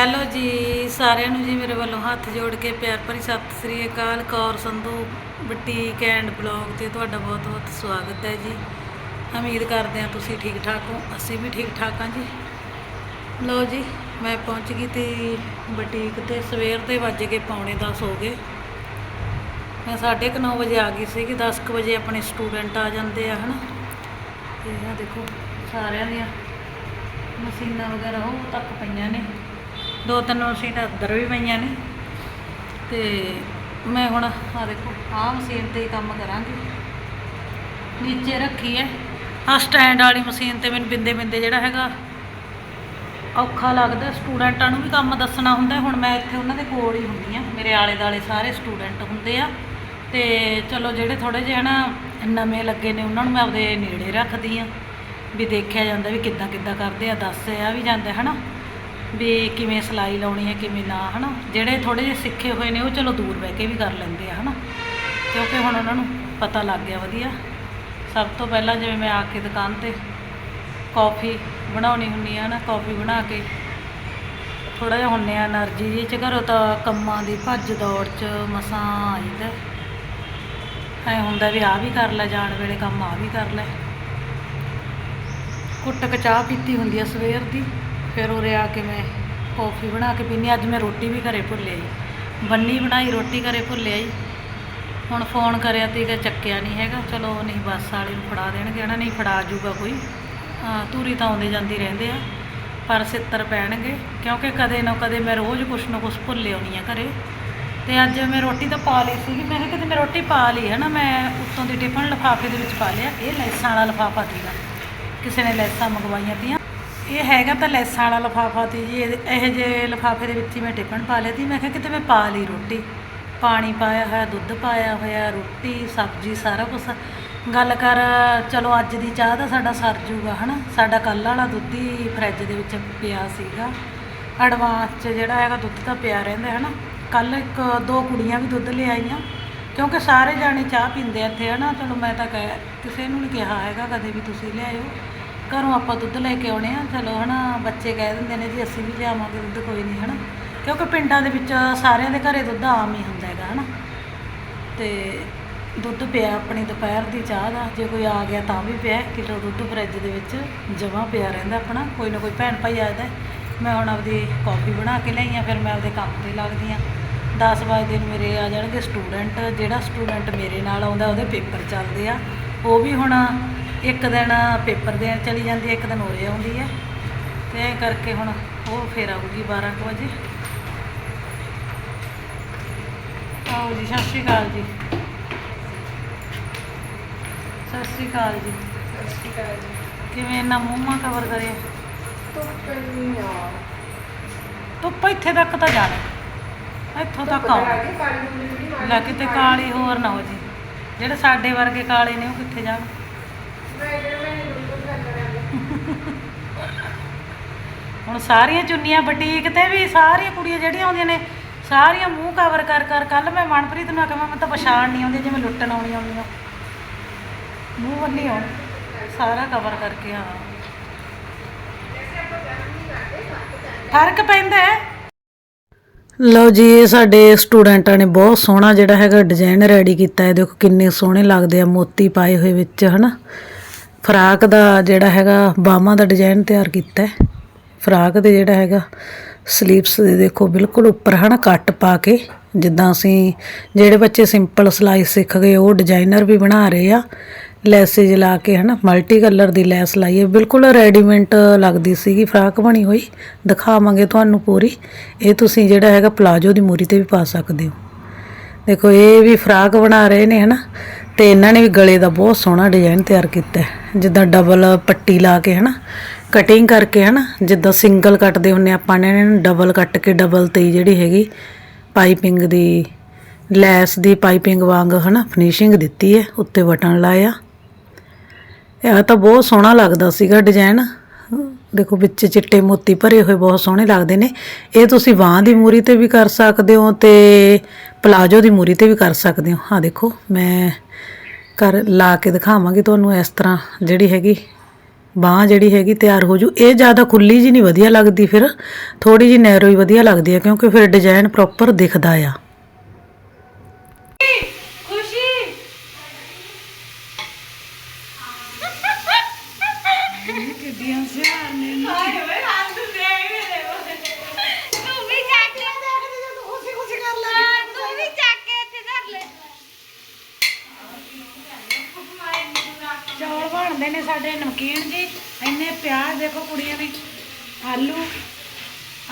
Hello ਜੀ, ਸਾਰਿਆਂ ਨੂੰ ਜੀ ਮੇਰੇ ਵੱਲੋਂ ਹੱਥ ਜੋੜ ਕੇ ਪਿਆਰ ਭਰੀ ਸਤਿ ਸ੍ਰੀ ਅਕਾਲ। Kaur Sandhu boutique and blog ਤੇ ਤੁਹਾਡਾ ਬਹੁਤ ਬਹੁਤ ਸਵਾਗਤ ਹੈ ਜੀ। ਉਮੀਦ ਕਰਦੇ ਹਾਂ ਤੁਸੀਂ ਠੀਕ ਠਾਕ ਹੋ। ਅਸੀਂ ਵੀ ਠੀਕ ਠਾਕ ਹਾਂ ਜੀ। ਲਓ ਜੀ, ਮੈਂ ਪਹੁੰਚ ਗਈ ਤੇ ਬੁਟੀਕ ਤੇ ਸਵੇਰ ਦੇ ਵੱਜ ਕੇ ਪੌਣੇ 10 ਹੋ ਗਏ। ਮੈਂ 9:30 ਵਜੇ ਆ ਗਈ ਸੀ ਕਿ 10 ਕੁ ਵਜੇ ਆਪਣੇ ਸਟੂਡੈਂਟ ਆ ਜਾਂਦੇ ਆ, ਹਨਾ। ਤੇ ਆ ਦੇਖੋ, ਸਾਰਿਆਂ ਦੀਆਂ ਮਸ਼ੀਨਾਂ ਵਗੈਰਾ ਉਹ ਤੱਕ ਪਈਆਂ ਨੇ। ਦੋ ਤਿੰਨ ਮਸ਼ੀਨਾਂ ਅੰਦਰ ਵੀ ਪਈਆਂ ਨੇ। ਤੇ ਮੈਂ ਹੁਣ ਆ ਦੇਖੋ, ਆਹ ਮਸ਼ੀਨ ਤੇ ਹੀ ਕੰਮ ਕਰਾਂਗੀ। ਨੀਚੇ ਰੱਖੀ ਹੈ। ਆ ਸਟੈਂਡ ਵਾਲੀ ਮਸ਼ੀਨ ਤੇ ਮੈਨੂੰ ਬਿੰਦੇ ਬਿੰਦੇ ਜਿਹੜਾ ਹੈਗਾ ਔਖਾ ਲੱਗਦਾ। ਸਟੂਡੈਂਟਾਂ ਨੂੰ ਵੀ ਕੰਮ ਦੱਸਣਾ ਹੁੰਦਾ। ਹੁਣ ਮੈਂ ਇੱਥੇ ਉਹਨਾਂ ਦੇ ਕੋਲ ਹੀ ਹੁੰਦੀ ਆ ਮੇਰੇ ਆਲੇ ਦਾਲੇ ਸਾਰੇ ਸਟੂਡੈਂਟ ਹੁੰਦੇ ਆ। ਤੇ ਚਲੋ ਜਿਹੜੇ ਥੋੜੇ ਜਿਹੇ ਨਾ ਨਵੇਂ ਲੱਗੇ ਨੇ, ਉਹਨਾਂ ਨੂੰ ਮੈਂ ਆਪਦੇ ਨੇੜੇ ਰੱਖਦੀ ਆ ਵੀ ਦੇਖਿਆ ਜਾਂਦਾ ਵੀ ਕਿੱਦਾਂ ਕਿੱਦਾਂ ਕਰਦੇ ਆ ਦੱਸਿਆ ਵੀ ਜਾਂਦਾ, ਹਨਾ? ਵੀ ਕਿਵੇਂ ਸਲਾਈ ਲਾਉਣੀ ਹੈ, ਕਿਵੇਂ ਨਾ, ਹਨਾ? ਜਿਹੜੇ ਥੋੜੇ ਜਿਹੇ ਸਿੱਖੇ ਹੋਏ ਨੇ, ਉਹ ਚਲੋ ਦੂਰ ਬਹਿ ਕੇ ਵੀ ਕਰ ਲੈਂਦੇ ਆ, ਹਨਾ? ਕਿਉਂਕਿ ਹੁਣ ਉਹਨਾਂ ਨੂੰ ਪਤਾ ਲੱਗ ਗਿਆ ਵਧੀਆ। ਸਭ ਤੋਂ ਪਹਿਲਾਂ ਜਿਵੇਂ ਮੈਂ ਆ ਕੇ ਦੁਕਾਨ ਤੇ ਕਾਫੀ ਬਣਾਉਣੀ ਹੁੰਦੀ ਆ ਨਾ ਕਾਫੀ ਬਣਾ ਕੇ ਥੋੜਾ ਜਿਹਾ ਹੁੰਨੇ ਆ એનર્ਜੀ ਜੀ ਚ, ਘਰੋਂ ਤਾਂ ਕੰਮਾਂ ਦੀ ਭੱਜ ਦੌੜ ਚ ਮਸਾਂ ਆਈਦਾ। ਐ ਹੁੰਦਾ ਵੀ ਆ ਵੀ ਕਰ ਲੈ, ਜਾਣ ਵੇਲੇ ਕੰਮ ਆ ਵੀ ਕਰ ਲੈ। ਕੁੱਟਕ ਚਾਹ ਪੀਤੀ ਹੁੰਦੀ ਆ ਸਵੇਰ ਦੀ। ਫਿਰ ਉਰੇ ਆ ਕੇ ਮੈਂ ਕੌਫੀ ਬਣਾ ਕੇ ਪੀਨੀ ਅੱਜ ਮੈਂ ਰੋਟੀ ਵੀ ਘਰੇ ਭੁੱਲ ਆਈ। ਬੰਨੀ ਬਣਾਈ, ਰੋਟੀ ਘਰੇ ਭੁੱਲ ਆਈ। ਹੁਣ ਫੋਨ ਕਰਿਆ ਤੇ ਕਿ ਚੱਕਿਆ ਨਹੀਂ ਹੈਗਾ। ਚਲੋ ਨਹੀਂ ਬੱਸ ਵਾਲੇ ਨੂੰ ਫੜਾ ਦੇਣਗੇ। ਨਾ ਨਹੀਂ ਫੜਾ ਜੂਗਾ ਕੋਈ। ਧੂਰੀ ਤਾਂ ਆਉਂਦੇ ਜਾਂਦੀ ਰਹਿੰਦੇ ਆ। ਪਰ ਸਿੱਤਰ ਪੈਣਗੇ। ਕਿਉਂਕਿ ਕਦੇ ਨਾ ਕਦੇ ਮੈਂ ਰੋਜ਼ ਕੁਛ ਨਾ ਕੁਛ ਭੁੱਲ ਆਉਣੀ ਆ ਘਰੇ। ਤੇ ਅੱਜ ਮੈਂ ਰੋਟੀ ਤਾਂ ਪਾ ਲਈ ਸੀਗੀ। ਮੈਂ ਕਿਹਾ ਕਿਤੇ ਮੈਂ ਰੋਟੀ ਪਾ ਲਈ ਹੈ ਨਾ ਮੈਂ ਉੱਤੋਂ ਦੀ ਟਿਫਨ ਲਿਫਾਫੇ ਦੇ ਵਿੱਚ ਪਾ ਲਿਆ। ਇਹ ਲੈਸਾਂ ਵਾਲਾ ਲਿਫਾਫਾ ਸੀਗਾ। ਕਿਸੇ ਨੇ ਲੈਸਾਂ ਮੰਗਵਾਈਆਂ ਤੀਆਂ। ਇਹ ਹੈਗਾ ਤਾਂ ਲੈਸਾਂ ਵਾਲਾ ਲਿਫਾਫਾ ਤੀ ਜੀ, ਇਹਦੇ- ਇਹ ਜੇ ਲਿਫਾਫੇ ਦੇ ਵਿੱਚ ਹੀ ਮੈਂ ਟਿਫਨ ਪਾ ਲਿਆ ਤੀ। ਮੈਂ ਕਿਹਾ ਕਿਤੇ ਮੈਂ ਪਾ ਲਈ ਰੋਟੀ। ਪਾਣੀ ਪਾਇਆ ਹੋਇਆ, ਦੁੱਧ ਪਾਇਆ ਹੋਇਆ, ਰੋਟੀ, ਸਬਜ਼ੀ, ਸਾਰਾ ਕੁਝ ਗੱਲ ਕਰ, ਚਲੋ ਅੱਜ ਦੀ ਚਾਹ ਦਾ ਸਾਡਾ ਸਰ ਜੂਗਾ, ਹਨਾ? ਸਾਡਾ ਕੱਲ੍ਹ ਵਾਲਾ ਦੁੱਧ ਹੀ ਫਰਿੱਜ ਦੇ ਵਿੱਚ ਪਿਆ ਸੀਗਾ। ਐਡਵਾਂਸ 'ਚ ਜਿਹੜਾ ਹੈਗਾ ਦੁੱਧ ਤਾਂ ਪਿਆ ਰਹਿੰਦਾ, ਹਨਾ? ਕੱਲ ਇੱਕ ਦੋ ਕੁੜੀਆਂ ਵੀ ਦੁੱਧ ਲਿਆਈਆਂ, ਕਿਉਂਕਿ ਸਾਰੇ ਜਾਣੇ ਚਾਹ ਪੀਂਦੇ ਆ ਇੱਥੇ, ਹਨਾ? ਚਲੋ ਮੈਂ ਤਾਂ ਕਹਿ ਕਿਸੇ ਨੂੰ ਨਹੀਂ ਕਿਹਾ ਹੈਗਾ ਕਦੇ ਵੀ ਤੁਸੀਂ ਲਿਆਇਓ। ਘਰੋਂ ਆਪਾਂ ਦੁੱਧ ਲੈ ਕੇ ਆਉਣੇ ਆ, ਚਲੋ ਹਨਾ, ਬੱਚੇ ਕਹਿ ਦਿੰਦੇ ਨੇ ਜੀ, ਅਸੀਂ ਵੀ ਲਿਆਵਾਂਗੇ ਦੁੱਧ, ਕੋਈ ਨਹੀਂ, ਹਨਾ। ਕਿਉਂਕਿ ਪਿੰਡਾਂ ਦੇ ਵਿੱਚ ਸਾਰਿਆਂ ਦੇ ਘਰੇ ਦੁੱਧ ਆਮ ਹੀ ਹੁੰਦਾ ਹੈਗਾ, ਹਨਾ। ਤੇ ਦੁੱਧ ਪਿਆ ਆਪਣੀ ਦੁਪਹਿਰ ਦੀ ਚਾਹ ਦਾ, ਜੇ ਕੋਈ ਆ ਗਿਆ ਤਾਂ ਵੀ ਪਿਆ ਕਿਲੋ ਦੁੱਧ ਫਰਿੱਜ ਦੇ ਵਿੱਚ, ਜਮਾ ਪਿਆ ਰਹਿੰਦਾ ਆਪਣਾ, ਕੋਈ ਨਾ ਕੋਈ ਭੈਣ ਭਾਈ ਆਦਾ ਮੈਂ ਹੁਣ ਆਪਦੀ ਕਾਫੀ ਬਣਾ ਕੇ ਲਈ ਆ, ਫਿਰ ਮੈਂ ਆਪਦੇ ਕੰਮ ਤੇ ਲੱਗਦੀ ਆ। 10 ਵਜੇ ਨੂੰ ਮੇਰੇ ਆ ਜਾਣਗੇ ਸਟੂਡੈਂਟ ਜਿਹੜਾ ਸਟੂਡੈਂਟ ਮੇਰੇ ਨਾਲ ਆਉਂਦਾ, ਉਹਦੇ ਪੇਪਰ ਚੱਲਦੇ ਆ। ਉਹ ਵੀ ਹੁਣ ਇੱਕ ਦਿਨ ਪੇਪਰ ਦੇਣ ਚਲੀ ਜਾਂਦੀ ਹੈ ਇੱਕ ਦਿਨ ਉਰੇ ਆਉਂਦੀ ਹੈ। ਤੇ ਐਂ ਕਰਕੇ ਹੁਣ ਉਹ ਫੇਰ ਆਊਗੀ 12 ਕੁ ਵਜੇ। ਆਓ ਜੀ ਸਤਿ ਸ਼੍ਰੀ ਅਕਾਲ ਜੀ। ਸਤਿ ਸ਼੍ਰੀ ਅਕਾਲ ਜੀ। ਕਿਵੇਂ ਇੰਨਾ ਮੂੰਹ ਮਾ ਕਵਰ ਕਰਿਆ? ਧੁੱਪ ਇੱਥੇ ਤੱਕ ਤਾਂ ਜਾਣਾ ਇੱਥੋਂ ਤੱਕ ਆਉਣਾ ਲੈ ਕਿਤੇ ਕਾਲੀ ਹੋਰ ਨਾ ਹੋ ਜੀ। ਜਿਹੜੇ ਸਾਡੇ ਵਰਗੇ ਕਾਲੇ ਨੇ ਉਹ ਕਿੱਥੇ ਜਾਣ? ਹੁਣ ਸਾਰੀਆਂ ਚੁੰਨੀਆਂ ਬੁਟੀਕ ਤੇ ਵੀ ਸਾਰੀਆਂ ਕੁੜੀਆਂ ਜਿਹੜੀਆਂ ਆਉਂਦੀਆਂ ਨੇ, ਸਾਰੀਆਂ ਮੂੰਹ ਕਵਰ ਕਰ ਕਰ ਕੱਲ ਮੈਂ ਮਨਪ੍ਰੀਤ ਨੂੰ ਆਖਿਆ, ਮੈਂ ਤਾਂ ਪਛਾਣ ਨਹੀਂ ਆਉਂਦੀ, ਜਿਵੇਂ ਲੁੱਟਣ ਆਉਣੀ ਆਉਂਦੀਆਂ ਮੂੰਹ ਬੰਨੀ ਆਉਣ ਸਾਰਾ ਕਵਰ ਕਰਕੇ, ਹਾਂ। ਫ਼ਰਕ ਪੈਂਦਾ ਹੈ। ਲਓ ਜੀ, ਇਹ ਸਾਡੇ ਸਟੂਡੈਂਟਾਂ ਨੇ ਬਹੁਤ ਸੋਹਣਾ ਜਿਹੜਾ ਹੈਗਾ ਡਿਜ਼ਾਈਨ ਰੈਡੀ ਕੀਤਾ ਹੈ। ਦੇਖੋ ਕਿੰਨੇ ਸੋਹਣੇ ਲੱਗਦੇ ਆ ਮੋਤੀ ਪਾਏ ਹੋਏ ਵਿੱਚ, ਹਨਾ? ਫਰਾਕ ਦਾ ਜਿਹੜਾ ਹੈਗਾ ਬਾਹਾਂ ਦਾ ਡਿਜ਼ਾਈਨ ਤਿਆਰ ਕੀਤਾ ਹੈ। ਫਰਾਕ ਦੇ ਜਿਹੜਾ ਹੈਗਾ ਸਲੀਵਸ ਦੇ ਦੇਖੋ, ਬਿਲਕੁਲ ਉੱਪਰ ਹਨਾ, ਕੱਟ ਪਾ ਕੇ, ਜਿੱਦਾਂ ਅਸੀਂ ਜਿਹੜੇ ਬੱਚੇ ਸਿੰਪਲ ਸਿਲਾਈ ਸਿੱਖ ਗਏ, ਉਹ ਡਿਜ਼ਾਈਨਰ ਵੀ ਬਣਾ ਰਹੇ ਆ। ਲੈਸੇਜ ਲਾ ਕੇ ਹਨਾ ਮਲਟੀ ਕਲਰ ਦੀ ਲੈਸ ਲਾਈਏ ਬਿਲਕੁਲ ਰੈਡੀਮੈਂਟ ਲੱਗਦੀ ਸੀਗੀ, ਫਰਾਕ ਬਣੀ ਹੋਈ। ਦਿਖਾਵਾਂਗੇ ਤੁਹਾਨੂੰ ਪੂਰੀ। ਇਹ ਤੁਸੀਂ ਜਿਹੜਾ ਹੈਗਾ ਪਲਾਜੋ ਦੀ ਮੂਰੀ ਤੇ ਵੀ ਪਾ ਸਕਦੇ ਹੋ। ਦੇਖੋ, ਇਹ ਵੀ ਫਰਾਕ ਬਣਾ ਰਹੇ ਨੇ ਹਨਾ। ਤੇ ਇਹਨਾਂ ਨੇ ਵੀ ਗਲੇ ਦਾ ਬਹੁਤ ਸੋਹਣਾ ਡਿਜ਼ਾਈਨ ਤਿਆਰ ਕੀਤਾ ਜਿੱਦਾਂ ਡਬਲ ਪੱਟੀ ਲਾ ਕੇ ਹਨਾ ਕਟਿੰਗ ਕਰਕੇ ਹਨਾ, ਜਿੱਦਾਂ ਸਿੰਗਲ ਕੱਟਦੇ ਹੁੰਨੇ ਆਪਾਂ ਨੇ, ਇਹਨਾਂ ਨੂੰ ਡਬਲ ਕੱਟ ਕੇ ਡਬਲ ਤੇ ਜਿਹੜੀ ਹੈਗੀ ਪਾਈਪਿੰਗ ਦੀ, ਲੈਸ ਦੀ ਪਾਈਪਿੰਗ ਵਾਂਗ ਹਨਾ ਫਿਨਿਸ਼ਿੰਗ ਦਿੱਤੀ ਹੈ, ਉੱਤੇ ਬਟਨ ਲਾਇਆ। ਇਹ ਤਾਂ ਬਹੁਤ ਸੋਹਣਾ ਲੱਗਦਾ ਸੀਗਾ ਡਿਜ਼ਾਈਨ ਦੇਖੋ ਵਿੱਚ ਚਿੱਟੇ ਮੋਤੀ ਭਰੇ ਹੋਏ ਬਹੁਤ ਸੋਹਣੇ ਲੱਗਦੇ ਨੇ। ਇਹ ਤੁਸੀਂ ਬਾਂਹ ਦੀ ਮੂਰੀ ਤੇ ਵੀ ਕਰ ਸਕਦੇ ਹੋ ਤੇ ਪਲਾਜੋ ਦੀ ਮੂਰੀ ਤੇ ਵੀ ਕਰ ਸਕਦੇ ਹੋ। ਹਾਂ, ਦੇਖੋ ਮੈਂ ਕਰ ਲਾ ਕੇ ਦਿਖਾਵਾਂਗੀ ਤੁਹਾਨੂੰ ਇਸ ਤਰ੍ਹਾਂ ਜਿਹੜੀ ਹੈਗੀ ਬਾਹ ਜਿਹੜੀ ਹੈਗੀ ਤਿਆਰ ਹੋ ਜੂ। ਇਹ ਜ਼ਿਆਦਾ ਖੁੱਲੀ ਜੀ ਨਹੀਂ ਵਧੀਆ ਲੱਗਦੀ ਫਿਰ ਥੋੜੀ ਜੀ ਨੈਰੋ ਹੀ ਵਧੀਆ ਲੱਗਦੀ ਹੈ ਕਿਉਂਕਿ ਫਿਰ ਡਿਜ਼ਾਈਨ ਪ੍ਰੋਪਰ ਦਿਖਦਾ ਆ। ਸਾਡੇ ਨਮਕੀਨ ਜੀ ਇੰਨੇ ਪਿਆਜ਼ ਦੇਖੋ ਕੁੜੀਆਂ ਨੇ ਆਲੂ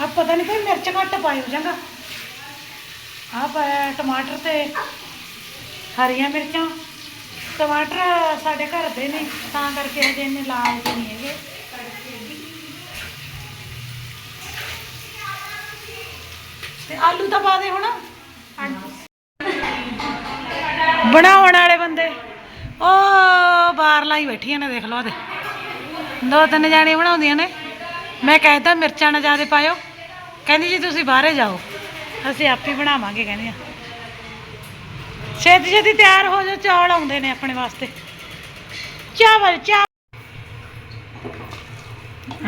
ਆ ਪਤਾ ਨਹੀਂ ਕੋਈ ਮਿਰਚ ਘੱਟ ਪਾਇਓ ਚੰਗਾ। ਆ ਪਾਇਆ ਟਮਾਟਰ ਤੇ ਹਰੀਆਂ ਮਿਰਚਾਂ ਟਮਾਟਰ ਸਾਡੇ ਘਰ ਦੇ ਨੇ ਤਾਂ ਕਰਕੇ ਅਜੇ ਇੰਨੇ ਲਾਲ ਨਹੀਂ ਹੈਗੇ। ਤੇ ਆਲੂ ਤਾਂ ਪਾ ਦੇ ਹੁਣ। ਬਣਾਉਣ ਵਾਲੇ ਲਾਈ ਬੈਠੀਆਂ ਨੇ, ਦੇਖ ਲਓ ਉਹਦੇ ਦੋ। ਤਿੰਨ ਜਾਣੀਆਂ ਬਣਾਉਂਦੀਆਂ ਨੇ। ਮੈਂ ਕਹਿਤਾ, ਮਿਰਚਾਂ ਨਾ ਜ਼ਿਆਦਾ ਪਾਇਓ। ਕਹਿੰਦੀ ਜੀ, ਤੁਸੀਂ ਬਾਹਰੇ ਜਾਓ। ਅਸੀਂ ਆਪ ਹੀ ਬਣਾਵਾਂਗੇ, ਕਹਿੰਦੀਆਂ। ਛੇਤੀ ਛੇਤੀ ਤਿਆਰ ਹੋ ਜਾਓ, ਚੌਲ ਆਉਂਦੇ ਨੇ ਆਪਣੇ ਵਾਸਤੇ। ਚਾਵਲ ਚਾਵਲ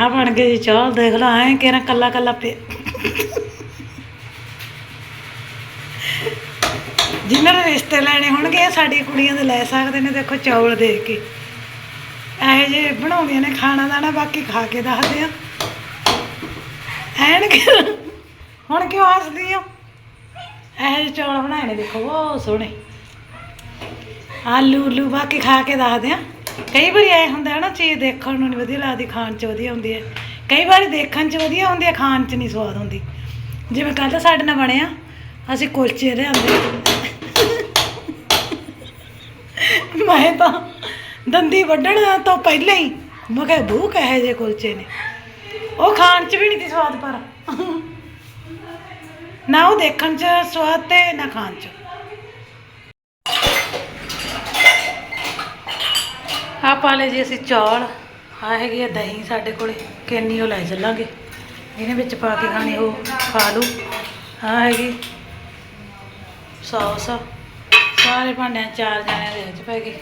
ਆ ਬਣ ਗਏ ਜੀ ਚੌਲ, ਦੇਖ ਲਓ, ਐਂ ਕਿਹੜਾ ਕੱਲਾ ਕੱਲਾ ਪੇ ਜਿਨ੍ਹਾਂ ਨੇ ਰਿਸ਼ਤੇ ਲੈਣੇ ਹੋਣਗੇ ਇਹ ਸਾਡੀ ਕੁੜੀਆਂ ਦੇ ਲੈ ਸਕਦੇ ਨੇ, ਦੇਖੋ ਚੌਲ ਦੇਖ ਕੇ। ਇਹੋ ਜਿਹੇ ਬਣਾਉਂਦੀਆਂ ਨੇ, ਖਾਣਾ ਦਾਣਾ ਬਾਕੀ ਖਾ ਕੇ ਦੱਸਦੇ ਆ। ਐਨ ਹੁਣ ਕਿਉਂ ਹੱਸਦੀ ਆ? ਇਹੋ ਜਿਹੇ ਚੌਲ ਬਣਾਏ ਨੇ, ਦੇਖੋ, ਬਹੁਤ ਸੋਹਣੇ। ਆਲੂ ਉਲੂ ਬਾਕੀ ਖਾ ਕੇ ਦੱਸਦੇ ਆ। ਕਈ ਵਾਰੀ ਐ ਹੁੰਦਾ ਹੈ ਨਾ, ਚੀਜ਼ ਦੇਖਣ ਨੂੰ ਨਹੀਂ ਵਧੀਆ ਲੱਗਦੀ, ਖਾਣ 'ਚ ਵਧੀਆ ਹੁੰਦੀ ਹੈ। ਕਈ ਵਾਰੀ ਦੇਖਣ 'ਚ ਵਧੀਆ ਹੁੰਦੀ ਹੈ, ਖਾਣ 'ਚ ਨਹੀਂ ਸਵਾਦ ਹੁੰਦੀ। ਜਿਵੇਂ ਕੱਲ ਸਾਡੇ ਨਾਲ ਬਣਿਆ, ਅਸੀਂ ਕੁਲਚੇ ਲਿਆਂਦੇ। ਮੈਂ ਤਾਂ ਦੰਦੀ ਵੱਢਣ ਤੋਂ ਪਹਿਲਾਂ ਹੀ ਮੈਂ ਕਿਹਾ ਬੂ ਕਹੇ ਜੇ ਕੁਲਚੇ ਨੇ। ਉਹ ਖਾਣ 'ਚ ਵੀ ਨਹੀਂ ਸੀ ਸਵਾਦ ਪਰ। ਨਾ ਉਹ ਦੇਖਣ 'ਚ ਸਵਾਦ ਤੇ ਨਾ ਖਾਣ 'ਚ। ਆ ਪਾ ਲੈ ਜੀ ਅਸੀਂ ਚੌਲ। ਆ ਹੈਗੀ ਆ ਦਹੀਂ ਸਾਡੇ ਕੋਲੇ। ਕਿੰਨੀ ਉਹ ਲੈ ਚੱਲਾਂਗੇ। ਇਹਨੇ ਵਿੱਚ ਪਾ ਕੇ ਖਾਣੀ, ਉਹ ਖਾ ਲੂ ਆ ਹੈਗੀ ਸੌਸ। ਸਾਰੇ ਭਾਂਡਿਆਂ ਚਾਰ ਜਣਿਆਂ ਦੇ ਵਿੱਚ ਪੈ ਗਏ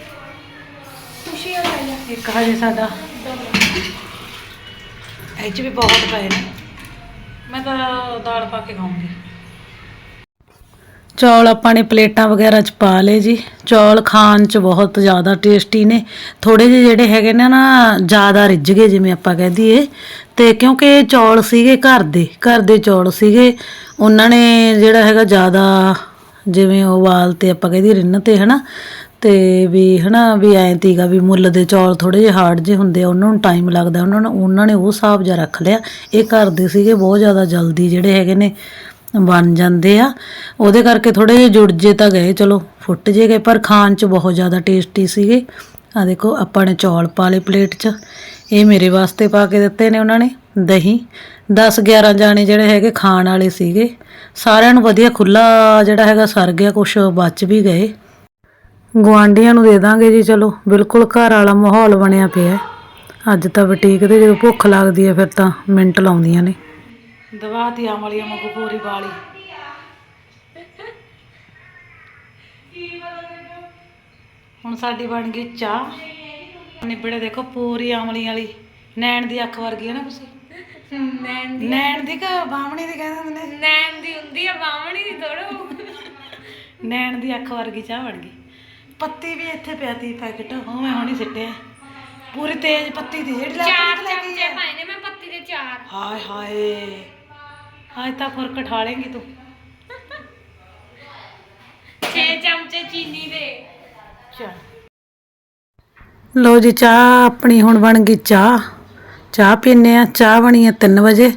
ਖੁਸ਼ੀ ਆ ਗਈ ਇੱਕ ਹਜੇ ਸਾਡਾ। ਇਹ 'ਚ ਵੀ ਬਹੁਤ ਪਏ ਨੇ। ਮੈਂ ਤਾਂ ਦਾਲ ਪਾ ਕੇ ਖਾਊਂਗੀ। ਚੌਲ ਆਪਾਂ ਨੇ ਪਲੇਟਾਂ ਵਗੈਰਾ 'ਚ ਪਾ ਲਏ ਜੀ। ਚੌਲ ਖਾਣ 'ਚ ਬਹੁਤ ਜ਼ਿਆਦਾ ਟੇਸਟੀ ਨੇ। ਥੋੜੇ ਜਿਹੇ ਜਿਹੜੇ ਹੈਗੇ ਨੇ ਨਾ, ਜ਼ਿਆਦਾ ਰਿੱਝ ਗਏ ਜਿਵੇਂ ਆਪਾਂ ਕਹਿ ਦਈਏ। ਤੇ ਕਿਉਂਕਿ ਚੌਲ ਸੀਗੇ ਘਰ ਦੇ ਘਰ ਦੇ ਚੌਲ ਸੀਗੇ। ਉਹਨਾਂ ਨੇ ਜਿਹੜਾ ਹੈਗਾ ਜ਼ਿਆਦਾ, ਜਿਵੇਂ ਉਹ ਉਬਾਲ ਤੇ ਆਪਾਂ ਕਹਿ ਦਈਏ ਰਿੰਨ ਤੇ, ਹਨਾ? ਤੇ ਵੀ ਹਨਾ, ਵੀ ਐਂ ਤੀਗਾ ਵੀ ਮੁੱਲ ਦੇ ਚੌਲ ਥੋੜੇ ਜਿਹੇ ਹਾਰਡ ਜਿਹੇ ਹੁੰਦੇ ਆ, ਉਹਨਾਂ ਨੂੰ ਟਾਈਮ ਲੱਗਦਾ, ਉਹਨਾਂ ਨੂੰ, ਉਹਨਾਂ ਨੇ ਉਹ ਹਿਸਾਬ ਜਿਹਾ ਰੱਖ ਲਿਆ। ਇਹ ਘਰ ਦੇ ਸੀਗੇ ਬਹੁਤ ਜ਼ਿਆਦਾ ਜਲਦੀ ਜਿਹੜੇ ਹੈਗੇ ਨੇ, ਬਣ ਜਾਂਦੇ ਆ। ਉਹਦੇ ਕਰਕੇ ਥੋੜੇ ਜਿਹੇ ਜੁੜ ਜੇ ਤਾਂ ਗਏ, ਚਲੋ ਫੁੱਟ ਜੇ ਗਏ, ਪਰ ਖਾਣ 'ਚ ਬਹੁਤ ਜ਼ਿਆਦਾ ਟੇਸਟੀ ਸੀਗੇ। ਆ ਦੇਖੋ, ਆਪਾਂ ਨੇ ਚੌਲ ਪਾ ਲਏ ਪਲੇਟ 'ਚ। ਇਹ ਮੇਰੇ ਵਾਸਤੇ ਪਾ ਕੇ ਦਿੱਤੇ ਨੇ ਉਹਨਾਂ ਨੇ, ਦਹੀਂ। 10 11 ਜਾਣੇ ਜਿਹੜੇ ਹੈਗੇ ਖਾਣ ਵਾਲੇ ਸੀਗੇ। ਸਾਰਿਆਂ ਨੂੰ ਵਧੀਆ ਖੁੱਲਾ ਜਿਹੜਾ ਹੈਗਾ, ਸਰ ਗਿਆ ਕੁਝ ਬਚ ਵੀ ਗਏ। ਗੁਆਂਢੀਆਂ ਨੂੰ ਦੇ ਦਾਂਗੇ ਜੀ ਚਲੋ ਬਿਲਕੁਲ ਘਰ ਵਾਲਾ ਮਾਹੌਲ ਬਣਿਆ ਪਿਆ ਹੈ। ਅੱਜ ਤਾਂ ਬੁਟੀਕ ਤੇ ਜਦੋਂ ਭੁੱਖ ਲੱਗਦੀ ਹੈ ਫਿਰ ਤਾਂ ਮਿੰਟ ਲਾਉਂਦੀਆਂ ਨੇ। ਦਵਾਤੀ ਆਮਲੀਆਂ ਵਾਂਗੂ ਪੂਰੀ ਵਾਲੀ। ਹੁਣ ਸਾਡੀ ਬਣ ਗਈ ਚਾਹ। ਨਿਬੜੇ ਦੇਖੋ ਪੂਰੀ ਆਮਲੀ ਵਾਲੀ। ਨੈਣ ਦੀ ਅੱਖ ਵਰਗੀ ਹੈ ਨਾ ਤੁਸੀਂ? ਨੈਣ ਨੈਣ ਦੀ ਕਿ ਬਾਹਮਣੀ ਦੀ ਕਹਿੰਦੇ ਹੁੰਦੇ ਨੇ? ਨੈਣ ਦੀ ਹੁੰਦੀ ਆ ਬਾਹਮਣੀ ਦੀ ਥੋੜੋ ਨੈਣ ਦੀ ਅੱਖ ਵਰਗੀ ਚਾਹ ਬਣ ਗਈ। ਪੱਤੀ ਵੀ ਇੱਥੇ ਪਿਆਤੀ ਪੈਕਟ। ਉਹ ਮੈਂ ਹੁਣੀ ਸਿੱਟਿਆ ਪੂਰੀ ਤੇਜ਼ ਪੱਤੀ ਦੀ ਜਿਹੜੀ ਚਾਰ ਲੈ ਕੇ ਚਮਚੇ ਪਾਏ ਨੇ ਮੈਂ ਪੱਤੀ ਦੇ ਚਾਰ। ਹਾਏ ਹਾਏ। ਹਾਏ ਤਾਂ ਖੁਰਕ ਠਾ ਲੇਂਗੀ ਤੂੰ। 6 ਚਮਚੇ ਚੀਨੀ ਦੇ। ਚਾ ਲੋ ਜੀ ਚਾਹ ਆਪਣੀ ਹੁਣ ਬਣ ਗਈ ਚਾਹ। ਚਾਹ ਪੀਨੇ ਆ ਚਾਹ ਬਣੀ ਆ 3 ਵਜੇ।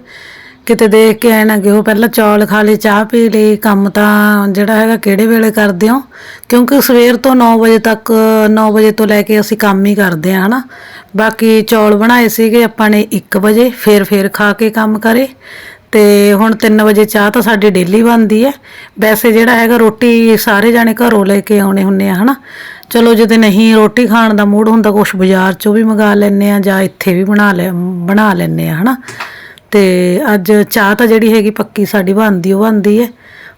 ਕਿਤੇ ਦੇਖ ਕੇ ਆਏ ਨਾ ਕਿ ਉਹ ਪਹਿਲਾਂ ਚੌਲ ਖਾ ਲਏ, ਚਾਹ ਪੀ ਲਈ, ਕੰਮ ਤਾਂ ਜਿਹੜਾ ਹੈਗਾ ਕਿਹੜੇ ਵੇਲੇ ਕਰਦੇ ਹੋ? ਕਿਉਂਕਿ ਸਵੇਰ ਤੋਂ 9 ਵਜੇ ਤੱਕ 9 ਵਜੇ ਤੋਂ ਲੈ ਕੇ ਅਸੀਂ ਕੰਮ ਹੀ ਕਰਦੇ ਆ ਹਨਾ? ਬਾਕੀ ਚੌਲ ਬਣਾਏ ਸੀਗੇ ਆਪਾਂ ਨੇ 1 ਵਜੇ, ਫੇਰ ਫੇਰ ਖਾ ਕੇ ਕੰਮ ਕਰੇ। ਤੇ ਹੁਣ 3 ਵਜੇ ਚਾਹ ਤਾਂ ਸਾਡੀ ਡੇਲੀ ਬਣਦੀ ਹੈ। ਵੈਸੇ ਜਿਹੜਾ ਹੈਗਾ ਰੋਟੀ ਸਾਰੇ ਜਾਣੇ ਘਰੋਂ ਲੈ ਕੇ ਆਉਣੇ ਹੁੰਨੇ ਆ, ਹਨਾ? ਚਲੋ ਜਦੋਂ ਨਹੀਂ ਰੋਟੀ ਖਾਣ ਦਾ ਮੂਡ ਹੁੰਦਾ, ਕੁਛ ਬਾਜ਼ਾਰ ਚੋਂ ਵੀ ਮੰਗਾ ਲੈਨੇ ਆ ਜਾਂ ਇੱਥੇ ਵੀ ਬਣਾ ਲੈ ਬਣਾ ਲੈਨੇ ਆ ਹਨਾ? ਤੇ ਅੱਜ ਚਾਹ ਤਾਂ ਜਿਹੜੀ ਹੈਗੀ ਪੱਕੀ ਸਾਡੀ ਬਣਦੀ ਉਹ ਬਣਦੀ ਹੈ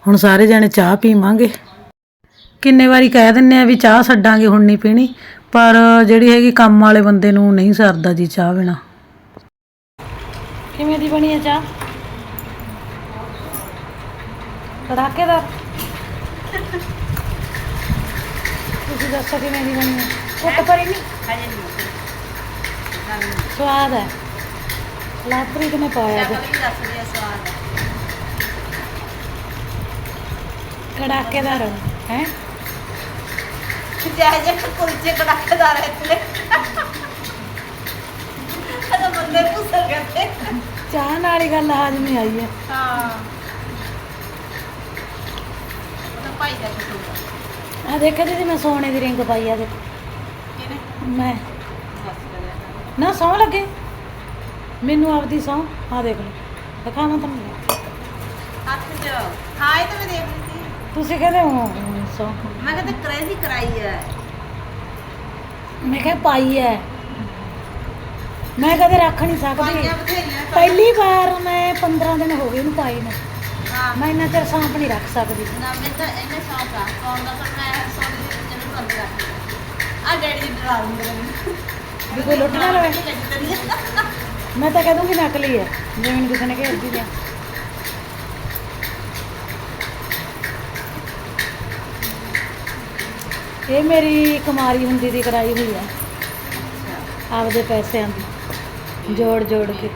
ਹੁਣ ਸਾਰੇ ਜਾਣੇ ਚਾਹ ਪੀਵਾਂਗੇ। ਕਿੰਨੇ ਵਾਰੀ ਕਹਿ ਦਿੰਨੇ ਆ ਵੀ ਚਾਹ ਛੱਡਾਂਗੇ ਹੁਣ ਨਹੀਂ ਪੀਣੀ। ਪਰ ਜਿਹੜੀ ਹੈਗੀ ਕੰਮ ਵਾਲੇ ਬੰਦੇ ਨੂੰ ਨਹੀਂ ਸਰਦਾ ਜੀ ਚਾਹ ਬਿਨਾ। ਕਿਵੇਂ ਦੀ ਬਣੀ ਹੈ ਚਾਹ? ਕੜਾਕੇਦਾਰ ਤੁਸੀਂ ਦੱਸੋ ਕਿਵੇਂ ਦੀ ਬਣੀ ਹੈ ਕੁੱਟ ਪਰੀ ਨਹੀਂ? ਹਜੇ ਨਹੀਂ। ਸਵਾਦ ਹੈ ਲਾਪਰੀਤ ਨੇ ਪਾਇਆ ਜੀ ਸਵਾਦ ਕੜਾਕੇਦਾਰ ਹੈ? ਜਾਇ ਜੇ ਕੁਲਚੇ ਕੜਾਕੇਦਾਰ ਹੈ ਇੱਥੇ ਅਦਾ ਬੰਦੇ ਪੁੱਛਰ ਗਏ ਚਾਹ ਨਾਲ ਹੀ ਗੱਲ ਹਾਜ਼ਮੀ ਆਈ ਹੈ। ਹਾਂ। ਉਹਦਾ ਭਾਈ ਦਾ ਆ ਦੇਖੋ ਦੀਦੀ ਮੈਂ ਸੋਨੇ ਦੀ ਰਿੰਗ ਪਾਈ ਆ ਦੇ ਮੈਂ। ਨਾ ਸੌ ਲੱਗੇ? ਮੈਨੂੰ ਆਪਦੀ ਸੌ ਆ ਦੇਖ ਲਓ। ਦਿਖਾਵਾਂ ਤੁਹਾਨੂੰ ਹੱਥ 'ਚ। ਹਾਂ ਇਹ ਤਾਂ ਮੈਂ ਦੇਖ ਲਈ ਸੀ। ਤੁਸੀਂ ਕਹਿੰਦੇ ਹੋ? ਸੌ। ਮੈਂ ਕਹਿੰਦਾ ਕ੍ਰੇਜ਼ੀ ਕਰਾਈ ਹੈ ਮੈਂ ਕਿਹਾ ਪਾਈ ਹੈ ਮੈਂ ਕਦੇ ਰੱਖ ਨਹੀਂ ਸਕਦੀ। ਪਾਈਆਂ ਬਥੇਰੀਆਂ ਪਹਿਲੀ ਵਾਰ ਮੈਂ 15 ਦਿਨ ਹੋ ਗਏ ਇਹਨੂੰ ਪਾਈ ਨੂੰ। ਹਾਂ। ਮੈਂ ਇੰਨਾ ਚਿਰ ਸਾਂਪ ਨਹੀਂ ਰੱਖ ਸਕਦੀ। ਨਾ ਮੈਂ ਤਾਂ ਇਹਨੇ ਸ਼ੌਕ ਆ। ਕੌਣ ਦਾ ਪਰ ਮੈਂ ਸੋਨੇ ਦੇ ਨੂੰ ਬੰਦ ਕਰ ਆ ਡੈਡੀ ਦੀ ਡਰਾ ਦਿੰਦੇ ਨੇ ਵੀ ਕੋਈ ਲੁੱਟ ਨਾ ਲਵੇ। ਮੈਂ ਤਾਂ ਕਹਿ ਦੂੰਗੀ ਨਕਲੀ ਹੈ ਜੇ ਮੈਨੂੰ ਕਿਸੇ ਨੇ ਘੇਰਦੀ ਆ ਇਹ ਮੇਰੀ ਕੁਮਾਰੀ ਹੁੰਦੀ ਦੀ ਕਰਾਈ ਹੋਈ ਹੈ, ਆਪਦੇ ਪੈਸਿਆਂ ਦੀ, ਜੋੜ ਜੋੜ ਕੇ।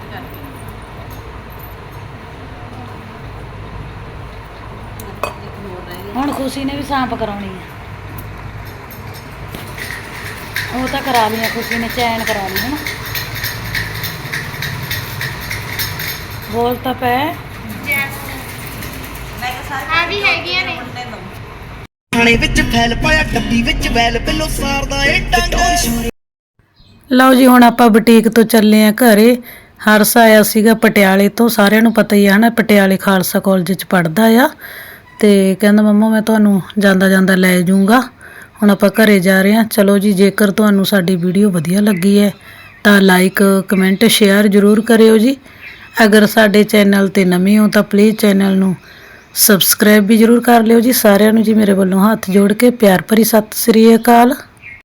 ਹੁਣ ਖੁਸ਼ੀ ਨੇ ਵੀ ਸਾਂਪ ਕਰਾਉਣੀ ਹੈ। ਉਹ ਤਾਂ ਕਰਾ ਲਈ ਖੁਸ਼ੀ ਨੇ ਚੈਨ ਕਰਾ ਲਈ, ਹਨਾ। ਬੋਲ ਤਾਂ ਪੈ। ਆ ਵੀ ਹੈਗੀਆਂ ਨੇ। ਥਾਣੇ ਵਿੱਚ ਫੈਲ ਪਾਇਆ ਡੱਬੀ ਵਿੱਚ ਵੈਲ ਬਿੱਲੋ ਸਾਰਦਾ ਏ ਡੰਗ। ਲਓ ਜੀ ਹੁਣ ਆਪਾਂ ਬੁਟੀਕ ਤੋਂ ਚੱਲੇ ਆ ਘਰੇ। ਹਰਸ ਆਇਆ ਸੀਗਾ ਪਟਿਆਲੇ ਤੋਂ ਸਾਰਿਆਂ ਨੂੰ ਪਤਾ ਹੀ ਆ ਹਨਾ ਪਟਿਆਲੇ ਖਾਲਸਾ ਕਾਲਜ ਚ ਪੜਦਾ ਆ। ਤੇ ਕਹਿੰਦਾ ਮੰਮਾ ਮੈਂ ਤੁਹਾਨੂੰ ਜਾਂਦਾ ਜਾਂਦਾ ਲੈ ਜਾਊਂਗਾ। ਹੁਣ ਆਪਾਂ ਘਰੇ ਜਾ ਰਹੇ ਹਾਂ ਚਲੋ ਜੀ ਜੇਕਰ ਤੁਹਾਨੂੰ ਸਾਡੀ ਵੀਡੀਓ ਵਧੀਆ ਲੱਗੀ ਹੈ ਤਾਂ ਲਾਈਕ ਕਮੈਂਟ ਸ਼ੇਅਰ ਜ਼ਰੂਰ ਕਰਿਓ ਜੀ। ਅਗਰ ਸਾਡੇ ਚੈਨਲ ਤੇ ਨਵੇਂ ਹੋ ਤਾਂ ਪਲੀਜ਼ ਚੈਨਲ ਨੂੰ ਸਬਸਕ੍ਰਾਈਬ ਵੀ ਜ਼ਰੂਰ ਕਰ ਲਿਓ ਜੀ। ਸਾਰਿਆਂ ਨੂੰ ਜੀ ਮੇਰੇ ਵੱਲੋਂ ਹੱਥ ਜੋੜ ਕੇ ਪਿਆਰ ਭਰੀ ਸਤਿ ਸ੍ਰੀ ਅਕਾਲ।